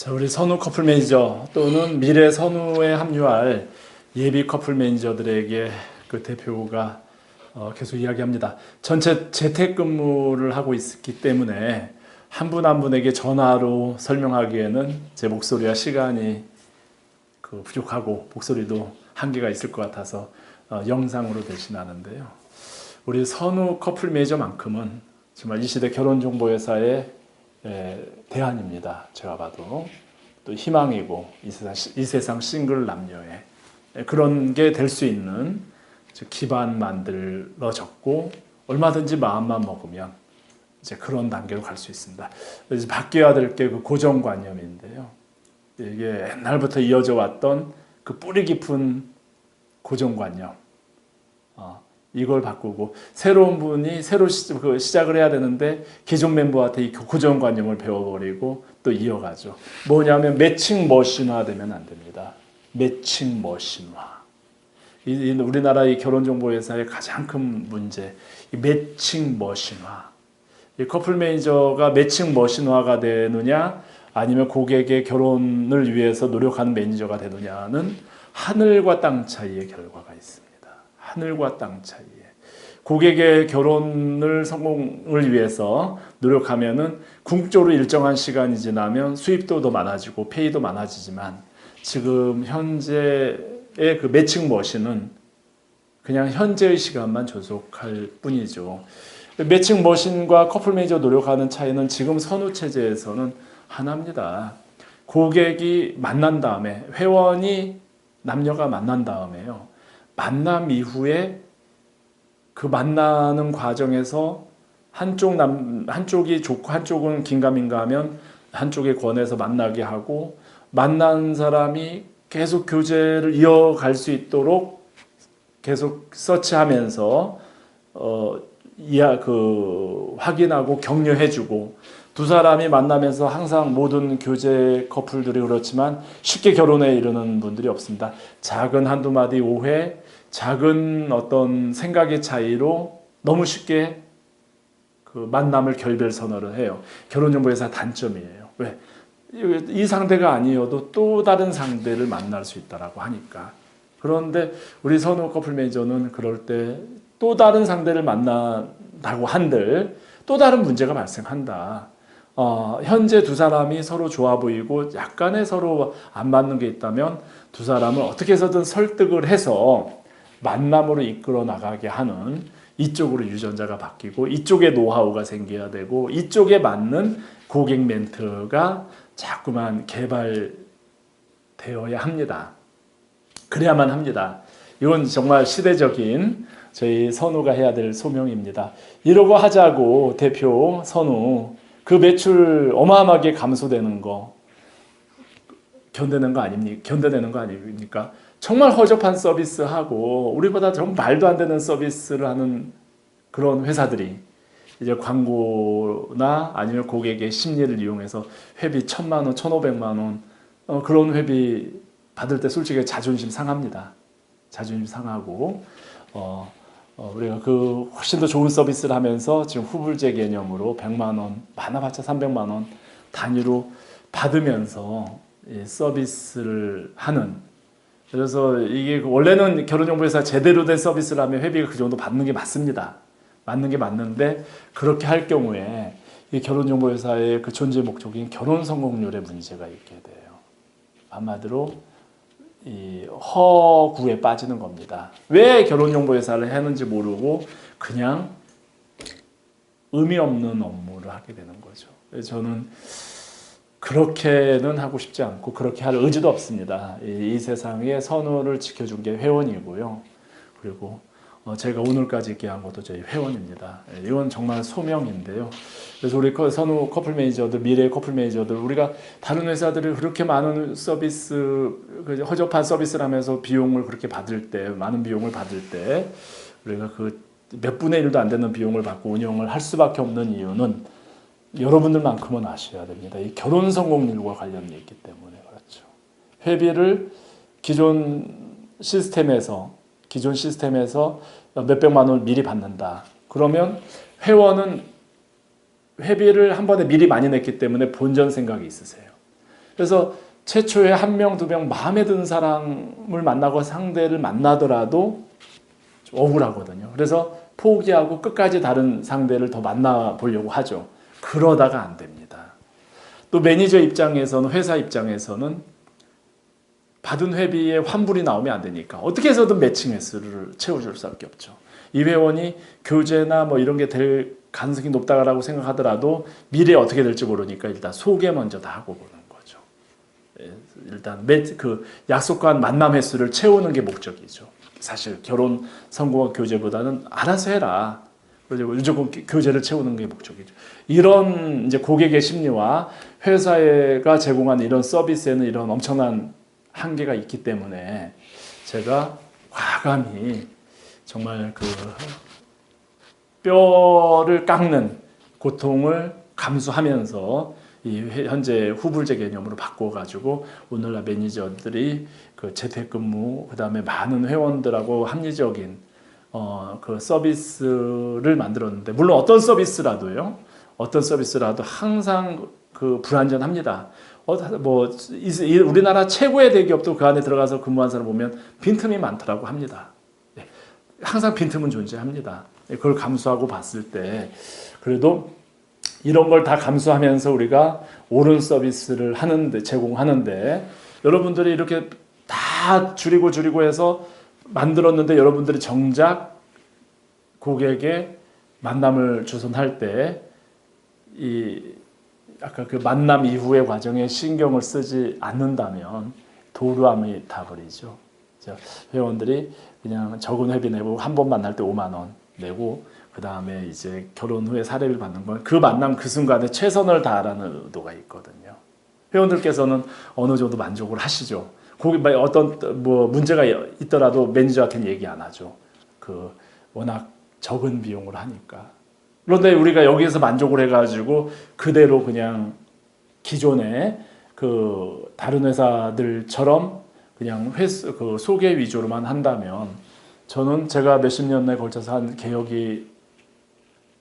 자, 우리 선우 커플 매니저 또는 미래 선우에 합류할 예비 커플 매니저들에게 그 대표가 어, 계속 이야기합니다. 전체 재택근무를 하고 있기 때문에 한분한 분에게 전화로 설명하기에는 제 목소리와 시간이 그 부족하고 목소리도 한계가 있을 것 같아서 어, 영상으로 대신하는데요. 우리 선우 커플 매니저만큼은 정말 이 시대 결혼 정보 회사의 에, 대안입니다. 제가 봐도 또 희망이고 이 세상, 이 세상 싱글 남녀의 에, 그런 게 될 수 있는 즉 기반 만들어졌고 얼마든지 마음만 먹으면 이제 그런 단계로 갈 수 있습니다. 이제 바뀌어야 될 게 그 고정관념인데요. 이게 옛날부터 이어져 왔던 그 뿌리 깊은 고정관념. 어, 이걸 바꾸고 새로운 분이 새로 시, 그 시작을 해야 되는데 기존 멤버한테 이 고정관념을 배워버리고 또 이어가죠. 뭐냐면 매칭 머신화 되면 안 됩니다. 매칭 머신화. 우리나라 이 결혼정보회사의 가장 큰 문제, 이 매칭 머신화. 이 커플 매니저가 매칭 머신화가 되느냐, 아니면 고객의 결혼을 위해서 노력하는 매니저가 되느냐는 하늘과 땅 차이의 결과가 있습니다. 하늘과 땅 차이에. 고객의 결혼을 성공을 위해서 노력하면은 궁극적으로 일정한 시간이 지나면 수입도 더 많아지고 페이도 많아지지만 지금 현재의 그 매칭 머신은 그냥 현재의 시간만 조속할 뿐이죠. 매칭 머신과 커플 매니저 노력하는 차이는 지금 선후 체제에서는 하나입니다. 고객이 만난 다음에 회원이 남녀가 만난 다음에요. 만남 이후에 그 만나는 과정에서 한쪽 남 한쪽이 좋고 한쪽은 긴가민가 하면 한쪽에 권해서 만나게 하고 만난 사람이 계속 교제를 이어갈 수 있도록 계속 서치하면서 어 이야 그 확인하고 격려해주고 두 사람이 만나면서 항상 모든 교제 커플들이 그렇지만 쉽게 결혼에 이르는 분들이 없습니다. 작은 한두 마디 오해, 작은 어떤 생각의 차이로 너무 쉽게 그 만남을 결별 선언을 해요. 결혼정보회사 단점이에요. 왜? 이 상대가 아니어도 또 다른 상대를 만날 수 있다라고 하니까. 그런데 우리 선우 커플 매니저는 그럴 때 또 다른 상대를 만난다고 한들 또 다른 문제가 발생한다. 어, 현재 두 사람이 서로 좋아 보이고 약간의 서로 안 맞는 게 있다면 두 사람을 어떻게 해서든 설득을 해서 만남으로 이끌어 나가게 하는 이쪽으로 유전자가 바뀌고 이쪽에 노하우가 생겨야 되고 이쪽에 맞는 고객 멘트가 자꾸만 개발되어야 합니다. 그래야만 합니다. 이건 정말 시대적인 저희 선우가 해야 될 소명입니다. 이러고 하자고 대표 선우 그 매출 어마어마하게 감소되는 거 견뎌내는 거 아닙니까? 견뎌내는 거 아닙니까? 정말 허접한 서비스하고 우리보다 정 말도 안 되는 서비스를 하는 그런 회사들이 이제 광고나 아니면 고객의 심리를 이용해서 회비 천만 원, 천오백만 원 어, 그런 회비 받을 때 솔직히 자존심 상합니다. 자존심 상하고 어, 어, 우리가 그 훨씬 더 좋은 서비스를 하면서 지금 후불제 개념으로 100만 원, 많아봤자 300만 원 단위로 받으면서 이 서비스를 하는 그래서 이게 원래는 결혼정보회사 제대로 된 서비스를 하면 회비가 그 정도 받는 게 맞습니다. 맞는 게 맞는데 그렇게 할 경우에 이 결혼정보회사의 그 존재 목적인 결혼 성공률에 문제가 있게 돼요. 한마디로 이 허구에 빠지는 겁니다. 왜 결혼정보회사를 하는지 모르고 그냥 의미 없는 업무를 하게 되는 거죠. 저는 그렇게는 하고 싶지 않고 그렇게 할 의지도 없습니다. 이, 이 세상의 선호를 지켜준 게 회원이고요. 그리고 어, 제가 오늘까지 있게 한 것도 저희 회원입니다. 예, 이건 정말 소명인데요. 그래서 우리 커- 선우 커플 매니저들, 미래 커플 매니저들, 우리가 다른 회사들이 그렇게 많은 서비스, 그 허접한 서비스를 하면서 비용을 그렇게 받을 때, 많은 비용을 받을 때, 우리가 그 몇 분의 일도 안 되는 비용을 받고 운영을 할 수밖에 없는 이유는 여러분들만큼은 아셔야 됩니다. 이 결혼 성공률과 관련이 있기 때문에 그렇죠. 회비를 기존 시스템에서 기존 시스템에서 몇백만 원을 미리 받는다. 그러면 회원은 회비를 한 번에 미리 많이 냈기 때문에 본전 생각이 있으세요. 그래서 최초에 한 명, 두 명 마음에 드는 사람을 만나고 상대를 만나더라도 좀 억울하거든요. 그래서 포기하고 끝까지 다른 상대를 더 만나보려고 하죠. 그러다가 안 됩니다. 또 매니저 입장에서는 회사 입장에서는 받은 회비에 환불이 나오면 안 되니까 어떻게 해서든 매칭 횟수를 채워줄 수밖에 없죠. 이 회원이 교제나 뭐 이런 게 될 가능성이 높다라고 생각하더라도 미래에 어떻게 될지 모르니까 일단 소개 먼저 다 하고 보는 거죠. 예, 일단 매, 그 약속한 만남 횟수를 채우는 게 목적이죠. 사실 결혼 성공학 교제보다는 알아서 해라. 무조건 교제를 채우는 게 목적이죠. 이런 이제 고객의 심리와 회사가 제공하는 이런 서비스에는 이런 엄청난 한계가 있기 때문에 제가 과감히 정말 그 뼈를 깎는 고통을 감수하면서 이 회- 현재 후불제 개념으로 바꿔가지고 오늘날 매니저들이 그 재택근무 그다음에 많은 회원들하고 합리적인 어, 그 서비스를 만들었는데 물론 어떤 서비스라도요 어떤 서비스라도 항상 그 불안전합니다. 어, 뭐 우리나라 최고의 대기업도 그 안에 들어가서 근무한 사람 보면 빈틈이 많더라고 합니다. 예, 항상 빈틈은 존재합니다. 예, 그걸 감수하고 봤을 때 그래도 이런 걸 다 감수하면서 우리가 옳은 서비스를 하는데 제공하는데 여러분들이 이렇게 다 줄이고 줄이고 해서 만들었는데 여러분들이 정작 고객의 만남을 주선할 때 이 아까 그 만남 이후의 과정에 신경을 쓰지 않는다면 도루함이 타버리죠. 자, 회원들이 그냥 적은 회비 내고 한 번 만날 때 5만 원 내고 그 다음에 이제 결혼 후에 사례를 받는 건 그 만남 그 순간에 최선을 다하라는 의도가 있거든요. 회원들께서는 어느 정도 만족을 하시죠. 거기 뭐 어떤 뭐 문제가 있더라도 매니저한테는 얘기 안 하죠. 그 워낙 적은 비용을 하니까. 그런데 우리가 여기에서 만족을 해가지고 그대로 그냥 기존의 그 다른 회사들처럼 그냥 회수 그 소개 위주로만 한다면 저는 제가 몇십 년에 걸쳐서 한 개혁이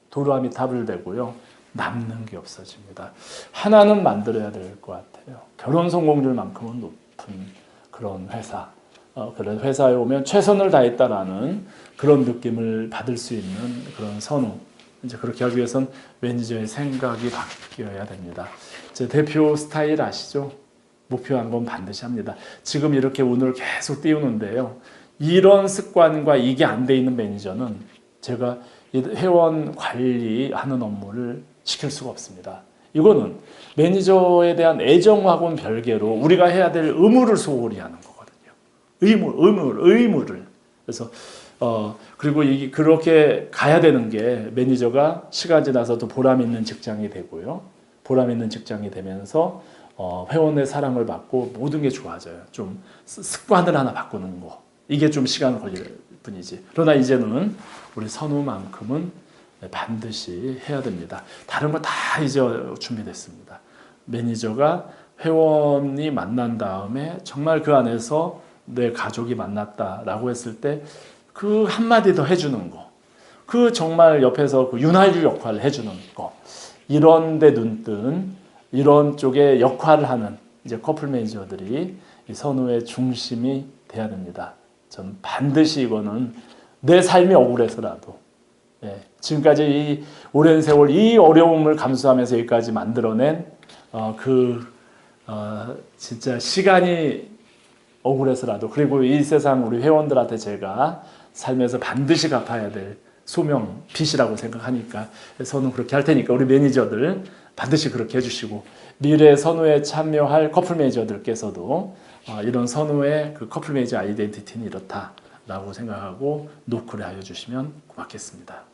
도루함이 탑을 되고요. 남는 게 없어집니다. 하나는 만들어야 될 것 같아요. 결혼 성공률만큼은 높은 그런 회사. 어, 그런 회사에 오면 최선을 다했다라는 그런 느낌을 받을 수 있는 그런 선우. 이제 그렇게 하기 위해선 매니저의 생각이 바뀌어야 됩니다. 제 대표 스타일 아시죠? 목표한 건 반드시 합니다. 지금 이렇게 운을 계속 띄우는데요. 이런 습관과 이게 안 돼 있는 매니저는 제가 이 회원 관리하는 업무를 시킬 수가 없습니다. 이거는 매니저에 대한 애정하고는 별개로 우리가 해야 될 의무를 소홀히 하는 거거든요. 의무, 의무, 의무를. 그래서 어 그리고 이 그렇게 가야 되는 게 매니저가 시간 지나서도 보람 있는 직장이 되고요. 보람 있는 직장이 되면서 어, 회원의 사랑을 받고 모든 게 좋아져요. 좀 습- 습관을 하나 바꾸는 거. 이게 좀 시간 걸릴 뿐이지. 그러나 이제는 우리 선우만큼은 반드시 해야 됩니다. 다른 거 다 이제 준비됐습니다. 매니저가 회원이 만난 다음에 정말 그 안에서 내 가족이 만났다라고 했을 때 그 한마디 더 해주는 거. 그 정말 옆에서 그 윤활유 역할을 해주는 거. 이런 데 눈뜬 이런 쪽에 역할을 하는 이제 커플 매니저들이 이 선우의 중심이 돼야 됩니다. 전 반드시 이거는 내 삶이 억울해서라도 예, 지금까지 이 오랜 세월 이 어려움을 감수하면서 여기까지 만들어낸 어, 그 어, 진짜 시간이 억울해서라도 그리고 이 세상 우리 회원들한테 제가 삶에서 반드시 갚아야 될 소명 빚이라고 생각하니까 선우 그렇게 할 테니까 우리 매니저들 반드시 그렇게 해주시고 미래 선우에 참여할 커플 매니저들께서도 어, 이런 선우의 그 커플 매니저 아이덴티티는 이렇다라고 생각하고 노크를 하여 주시면 고맙겠습니다.